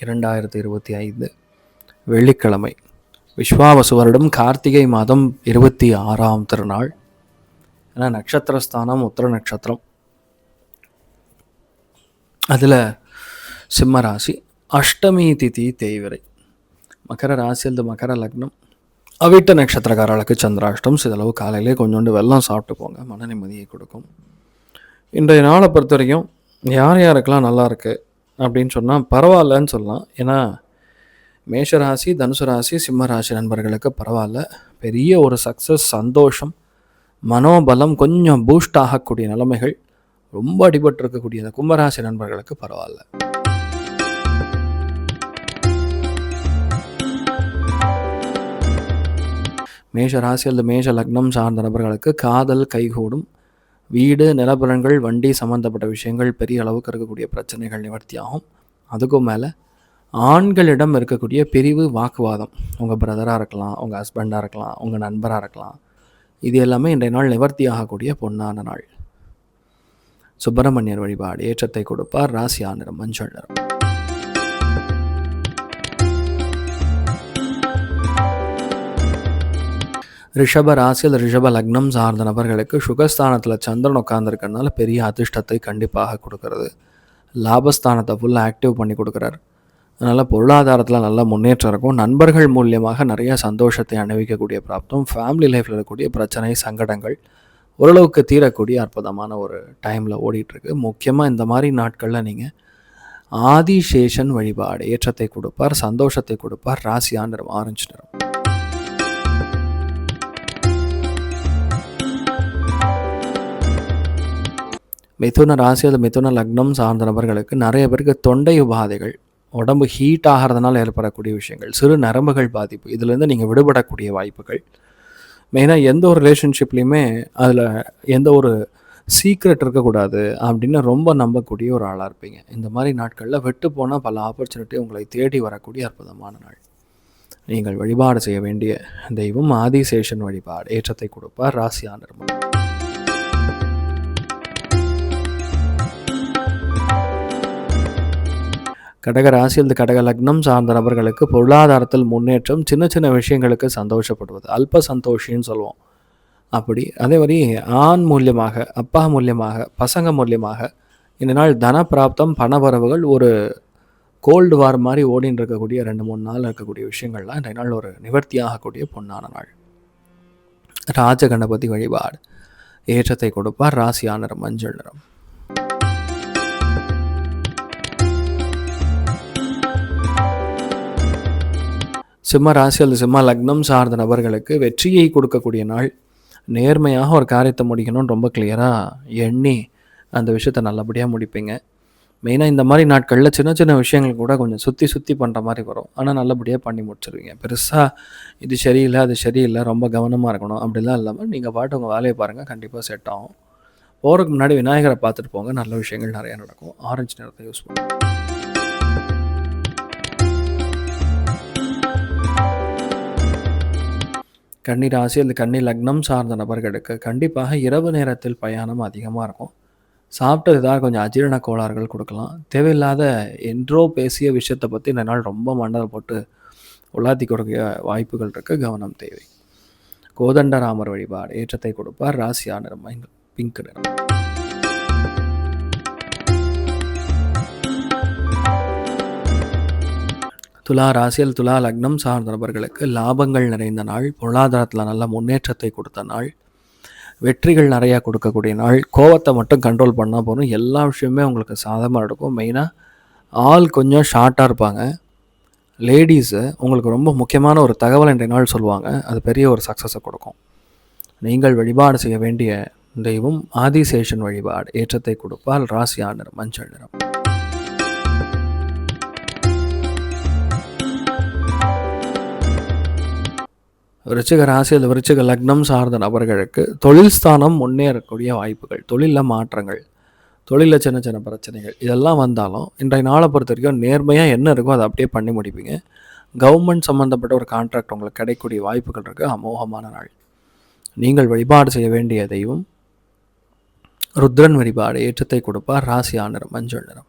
இரண்டாயிரத்தி இருபத்தி ஐந்து வெள்ளிக்கிழமை. விஸ்வாவசு வருடம் கார்த்திகை மாதம் இருபத்தி ஆறாம் திருநாள். ஏன்னா நட்சத்திரஸ்தானம் உத்தர நட்சத்திரம். அதில் சிம்மராசி அஷ்டமி திதி தேய்விரை. மகர ராசியிலிருந்து மகர லக்னம். அவிட்ட நட்சத்திரக்காரர்களுக்கு சந்திராஷ்டம் சிதளவு காலையிலே கொஞ்சோண்டு வெள்ளம் சாப்பிட்டு போங்க மன நிம்மதியை கொடுக்கும். இன்றைய நாளை பொறுத்த வரைக்கும் யார் யாருக்கெல்லாம் நல்லா இருக்குது அப்படின்னு சொன்னால் பரவாயில்லன்னு சொல்லலாம். ஏன்னா மேஷராசி தனுசு ராசி சிம்ம ராசி நண்பர்களுக்கு பரவாயில்ல. பெரிய ஒரு சக்ஸஸ் சந்தோஷம் மனோபலம் கொஞ்சம் பூஸ்ட் ஆகக்கூடிய நிலைமைகள் ரொம்ப அடிபட்டிருக்கக்கூடிய அந்த கும்பராசி நண்பர்களுக்கு பரவாயில்ல. மேஷ ராசி அல்லது மேஷ லக்னம் சார்ந்த நபர்களுக்கு காதல் கைகூடும். வீடு நிலபுலன்கள் வண்டி சம்மந்தப்பட்ட விஷயங்கள் பெரிய அளவுக்கு இருக்கக்கூடிய பிரச்சனைகள் நிவர்த்தியாகும். அதுக்கும் மேலே ஆண்களிடம் இருக்கக்கூடிய பிரிவு வாக்குவாதம். உங்கள் பிரதராக இருக்கலாம் உங்கள் ஹஸ்பண்டாக இருக்கலாம் உங்கள் நண்பராக இருக்கலாம். இது எல்லாமே இன்றைய நாள் நிவர்த்தி ஆகக்கூடிய பொன்னான நாள். சுப்பிரமணியர் வழிபாடு ஏற்றத்தை கொடுப்பார் ராசியா நிறம் மஞ்சள் நிறம். ரிஷப ராசியில் ரிஷப லக்னம் சார்ந்த நபர்களுக்கு சுகஸ்தானத்தில் சந்திரன் உட்காந்துருக்கறனால பெரிய அதிர்ஷ்டத்தை கண்டிப்பாக கொடுக்கறது. லாபஸ்தானத்தை ஃபுல்லாக ஆக்டிவ் பண்ணி கொடுக்குறாரு. அதனால் பொருளாதாரத்தில் நல்ல முன்னேற்றம் இருக்கும். நண்பர்கள் மூலியமாக நிறைய சந்தோஷத்தை அணிவிக்கக்கூடிய பிராப்தம். ஃபேமிலி லைஃப்பில் இருக்கக்கூடிய பிரச்சனை சங்கடங்கள் ஓரளவுக்கு தீரக்கூடிய அற்புதமான ஒரு டைமில் ஓடிட்டுருக்கு. முக்கியமாக இந்த மாதிரி நாட்களில் நீங்கள் ஆதிசேஷன் வழிபாடு ஏற்றத்தை கொடுப்பார் சந்தோஷத்தை கொடுப்பார் ராசியான் நிறம் ஆரஞ்சு நிறம். மிதுன ராசி அது மிதுன லக்னம் சார்ந்த நபர்களுக்கு நிறைய பேருக்கு தொண்டை உபாதைகள் உடம்பு ஹீட் ஆகிறதுனால ஏற்படக்கூடிய விஷயங்கள் சிறு நரம்புகள் பாதிப்பு இதுலேருந்து நீங்கள் விடுபடக்கூடிய வாய்ப்புகள். மெயினாக எந்த ஒரு ரிலேஷன்ஷிப்லேயுமே அதில் எந்த ஒரு சீக்ரெட் இருக்கக்கூடாது அப்படின்னு ரொம்ப நம்பக்கூடிய ஒரு ஆளாக இருப்பீங்க. இந்த மாதிரி நாட்களில் விட்டு போனால் பல ஆப்பர்ச்சுனிட்டி உங்களை தேடி வரக்கூடிய அற்புதமான நாள். நீங்கள் வழிபாடு செய்ய வேண்டிய தெய்வம் ஆதிசேஷன் வழிபாடு ஏற்றத்தை கொடுப்பார் ராசியா நிர்மலம் கடக ராசி அல்லது கடக லக்னம் சார்ந்த நபர்களுக்கு பொருளாதாரத்தில் முன்னேற்றம் சின்ன சின்ன விஷயங்களுக்கு சந்தோஷப்படுவது அல்ப சந்தோஷின்னு சொல்லுவோம். அப்படி. அதே மாதிரி ஆண் மூலியமாக அப்பா மூலியமாக பசங்க மூலியமாக இந்த நாள் தன பிராப்தம் பணவரவுகள் ஒரு கோல்டு வார் மாதிரி ஓடின்னு இருக்கக்கூடிய ரெண்டு மூணு நாள் இருக்கக்கூடிய விஷயங்கள்லாம் இந்த நாள் ஒரு நிவர்த்தி ஆகக்கூடிய பொன்னான நாள். ராஜ கணபதி வழிபாடு. ஏற்றத்தை கொடுப்பார். ராசியா மஞ்சள் நிறம். சிம்ம ராசி அல்லது சிம்ம லக்னம் சார்ந்த நபர்களுக்கு வெற்றியை கொடுக்கக்கூடிய நாள். நேர்மையாக ஒரு காரியத்தை முடிக்கணும்னு ரொம்ப கிளியராக எண்ணி அந்த விஷயத்தை நல்லபடியாக முடிப்பீங்க. மெயினாக இந்த மாதிரி நாட்களில் சின்ன சின்ன விஷயங்கள் கூட கொஞ்சம் சுற்றி சுற்றி பண்ணுற மாதிரி வரும். ஆனால் நல்லபடியாக பண்ணி முடிச்சிருவீங்க. பெருசாக இது சரியில்லை அது சரியில்லை ரொம்ப கவனமாக இருக்கணும். அப்படிலாம் இல்லாமல் நீங்கள் பாட்டு உங்கள் வேலையை பாருங்கள் கண்டிப்பாக செட் ஆகும். போகிறதுக்கு முன்னாடி விநாயகரை பார்த்துட்டு போங்க. நல்ல விஷயங்கள் நிறையா நடக்கும். ஆரஞ்சு நிறத்தை யூஸ் பண்ணுங்கள் கன்னி ராசி அல்லது கன்னி லக்னம் சார்ந்த நபர்களுக்கு கண்டிப்பாக இரவு நேரத்தில் பயணம் அதிகமாக இருக்கும். சாப்பிட்டது ஏதாவது கொஞ்சம் அஜீரண கோளாறுகள் கொடுக்கலாம். தேவையில்லாத என்றோ பேசிய விஷயத்தை பற்றி இந்த நாள் ரொம்ப மண்டலம் போட்டு உலாத்தி கொடுக்க வாய்ப்புகள் இருக்குது கவனம் தேவை. கோதண்டராமர் வழிபாடு ஏற்றத்தை கொடுப்பார். ராசியா நிறம் பிங்க் நிறம். துலா ராசியில் துலா லக்னம் சார்ந்த நபர்களுக்கு லாபங்கள் நிறைந்த நாள் பொருளாதாரத்தில் நல்ல முன்னேற்றத்தை கொடுத்த நாள் வெற்றிகள் நிறையா கொடுக்கக்கூடிய நாள் கோவத்தை மட்டும் கண்ட்ரோல் பண்ணால் போதும். எல்லா விஷயமே உங்களுக்கு சாதகமாக இருக்கும் மெயினாக ஆள் கொஞ்சம் ஷார்ட்டாக இருப்பாங்க. லேடிஸு உங்களுக்கு ரொம்ப முக்கியமான ஒரு தகவல் இன்றைய நாள் சொல்லுவாங்க. அது பெரிய ஒரு சக்ஸஸை கொடுக்கும். நீங்கள் வழிபாடு செய்ய வேண்டிய தெய்வம் ஆதிசேஷன் வழிபாடு ஏற்றத்தை கொடுப்பால் ராசியா நிறம் மஞ்சள் நிறம். விருச்சிக ராசி அல்லது விருச்சிக லக்னம் சார்ந்த நபர்களுக்கு தொழில் ஸ்தானம் முன்னேறக்கூடிய வாய்ப்புகள் தொழிலில் மாற்றங்கள் தொழிலில் சின்ன சின்ன பிரச்சனைகள் இதெல்லாம் வந்தாலும் இன்றைய நாளை பொறுத்த வரைக்கும் நேர்மையாக என்ன இருக்கோ அதை அப்படியே பண்ணி முடிப்பீங்க. கவர்மெண்ட் சம்மந்தப்பட்ட ஒரு கான்ட்ராக்ட் உங்களுக்கு கிடைக்கக்கூடிய வாய்ப்புகள் இருக்குது அமோகமான நாள். நீங்கள் வழிபாடு செய்ய வேண்டிய தெய்வம் ருத்ரன் வழிபாடு ஏற்றத்தை கொடுப்பார். ராசியா நிறம் மஞ்சள் நிறம்.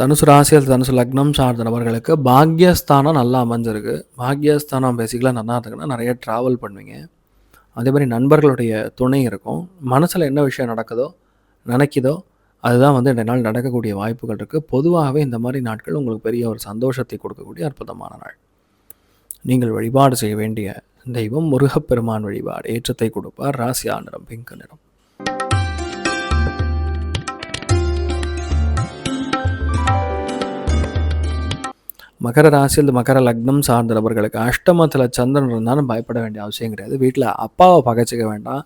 தனுசு ராசியல் தனுசு லக்னம் சார்ந்த நபர்களுக்கு பாக்யஸ்தானம் நல்லா அமைஞ்சிருக்கு. பாக்யஸ்தானம் பேசிக்கலாக நல்லா இருக்குன்னா நிறைய ட்ராவல் பண்ணுவீங்க. அதே மாதிரி நண்பர்களுடைய துணை இருக்கும். மனசில் என்ன விஷயம் நடக்குதோ நினைக்குதோ அதுதான் வந்து இந்த நாள் நடக்கக்கூடிய வாய்ப்புகள் இருக்குது பொதுவாகவே இந்த மாதிரி நாட்கள் உங்களுக்கு பெரிய ஒரு சந்தோஷத்தை கொடுக்கக்கூடிய அற்புதமான நாள். நீங்கள் வழிபாடு செய்ய வேண்டிய தெய்வம் முருகப்பெருமான் வழிபாடு ஏற்றத்தை கொடுப்பார். ராசியா நிறம் பிங்க் நிறம். மகர ராசியில் மகர லக்னம் சார்ந்த நபர்களுக்கு அஷ்டமத்தில் சந்திரன் இருந்தாலும் பயப்பட வேண்டிய அவசியம் கிடையாது வீட்டில் அப்பாவை பகைச்சிக்க வேண்டாம்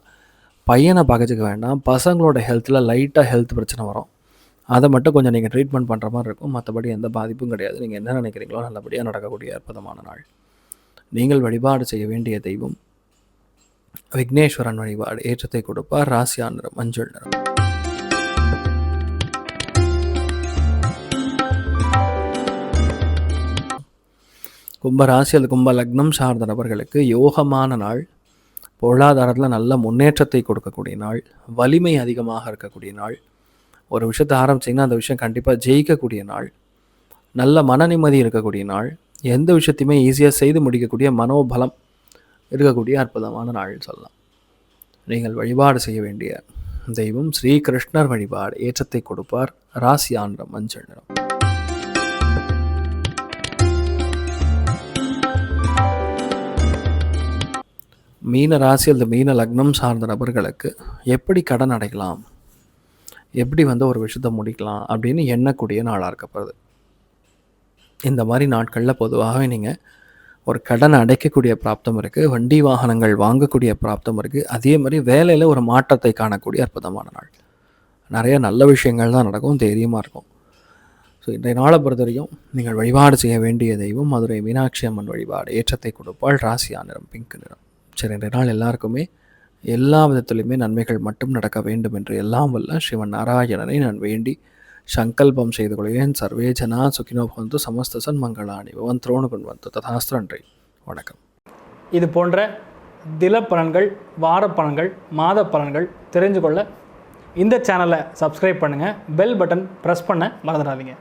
பையனை பகைச்சிக்க வேண்டாம் பசங்களோட ஹெல்த்தில் லைட்டாக ஹெல்த் பிரச்சனை வரும். அதை மட்டும் கொஞ்சம் நீங்கள் ட்ரீட்மெண்ட் பண்ணுற மாதிரி இருக்கும். மற்றபடி எந்த பாதிப்பும் கிடையாது. நீங்கள் என்ன நினைக்கிறீங்களோ நல்லபடியாக நடக்கக்கூடிய அற்புதமான நாள். நீங்கள் வழிபாடு செய்ய வேண்டிய தெய்வம் விக்னேஸ்வரன் வழிபாடு ஏற்றத்தை கொடுப்பார். ராசியா நிறம் மஞ்சள் நிறம். கும்பராசி அல்லது கும்ப லக்னம் சார்ந்த நபர்களுக்கு யோகமான நாள் பொருளாதாரத்தில் நல்ல முன்னேற்றத்தை கொடுக்கக்கூடிய நாள் வலிமை அதிகமாக இருக்கக்கூடிய நாள். ஒரு விஷயத்தை ஆரம்பிச்சிங்கன்னா அந்த விஷயம் கண்டிப்பாக ஜெயிக்கக்கூடிய நாள். நல்ல மன நிம்மதி இருக்கக்கூடிய நாள். எந்த விஷயத்தையுமே ஈஸியாக செய்து முடிக்கக்கூடிய மனோபலம் இருக்கக்கூடிய அற்புதமான நாள் சொல்லலாம். நீங்கள் வழிபாடு செய்ய வேண்டிய தெய்வம் ஸ்ரீகிருஷ்ணர் வழிபாடு ஏற்றத்தை கொடுப்பார். ராசி ஆண்டம் மஞ்சள் நிறம். மீன ராசி அல்லது மீன லக்னம் சார்ந்த நபர்களுக்கு எப்படி கடன் அடைக்கலாம் எப்படி வந்து ஒரு விஷயத்தை முடிக்கலாம்? அப்படின்னு எண்ணக்கூடிய நாளாக இருக்கப்படுது. இந்த மாதிரி நாட்களில் பொதுவாகவே நீங்கள் ஒரு கடன் அடைக்கக்கூடிய பிராப்தம் இருக்குது வண்டி வாகனங்கள் வாங்கக்கூடிய பிராப்தம் இருக்குது அதே மாதிரி வேலையில் ஒரு மாற்றத்தை காணக்கூடிய அற்புதமான நாள். நிறைய நல்ல விஷயங்கள் தான் நடக்கும். தைரியமாக இருக்கும். ஸோ இன்றைய நாளை பொறுத்த வரைக்கும் நீங்கள் வழிபாடு செய்ய வேண்டிய தெய்வம் மதுரை மீனாட்சி அம்மன் வழிபாடு. ஏற்றத்தை கொடுப்பால் ராசியா நிறம் பிங்க் நிறம். சரி இன்றைய நாள் எல்லாருக்குமே எல்லா விதத்திலையுமே நன்மைகள் மட்டும் நடக்க வேண்டும் என்று எல்லாம் வல்ல சிவன் நாராயணனை நான் வேண்டி சங்கல்பம் செய்து கொள்கிறேன். சர்வே ஜனா சுகினோ பந்து சமஸ்த மங்களாணி பவன் துரோணு கொண்டு ததாஸ்திர நன்றி. வணக்கம். இது போன்ற தில பலன்கள் வார பலன்கள் மாத பலன்கள் தெரிஞ்சு கொள்ள இந்த சேனலை சப்ஸ்கிரைப் பண்ணுங்கள் பெல் பட்டன் ப்ரெஸ் பண்ண மறந்துடாதீங்க.